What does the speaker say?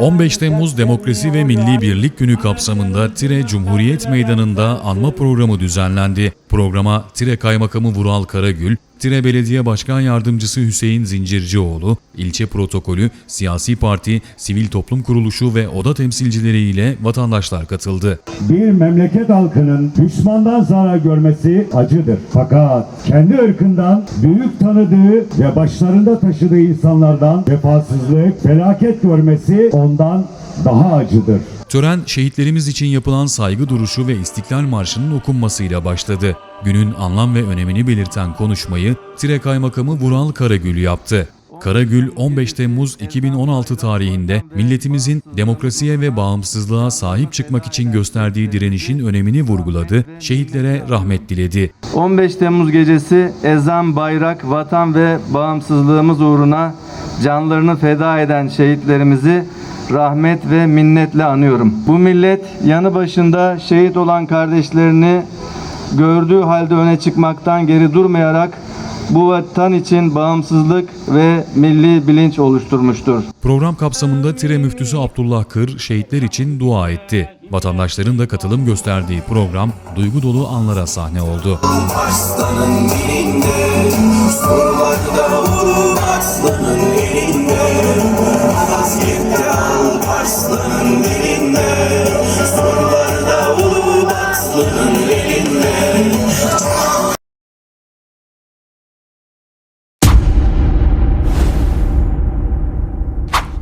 15 Temmuz Demokrasi ve Milli Birlik Günü kapsamında Tire Cumhuriyet Meydanı'nda anma programı düzenlendi. Programa Tire Kaymakamı Vural Karagül, Tire Belediye Başkan Yardımcısı Hüseyin Zincircioğlu, ilçe protokolü, siyasi parti, sivil toplum kuruluşu ve oda temsilcileriyle vatandaşlar katıldı. Bir memleket halkının düşmandan zarar görmesi acıdır. Fakat kendi ırkından büyük tanıdığı ve başlarında taşıdığı insanlardan vefasızlık, felaket görmesi ondan daha acıdır. Tören şehitlerimiz için yapılan saygı duruşu ve İstiklal Marşı'nın okunmasıyla başladı. Günün anlam ve önemini belirten konuşmayı Tire Kaymakamı Vural Karagül yaptı. Karagül 15 Temmuz 2016 tarihinde milletimizin demokrasiye ve bağımsızlığa sahip çıkmak için gösterdiği direnişin önemini vurguladı, şehitlere rahmet diledi. 15 Temmuz gecesi ezan, bayrak, vatan ve bağımsızlığımız uğruna canlarını feda eden şehitlerimizi rahmet ve minnetle anıyorum. Bu millet yanı başında şehit olan kardeşlerini gördüğü halde öne çıkmaktan geri durmayarak bu vatan için bağımsızlık ve milli bilinç oluşturmuştur. Program kapsamında Tire Müftüsü Abdullah Kır şehitler için dua etti. Vatandaşların da katılım gösterdiği program duygu dolu anlara sahne oldu. Aslanın Surlarda elinde al aslanın Surlarda ulu aslanın elinde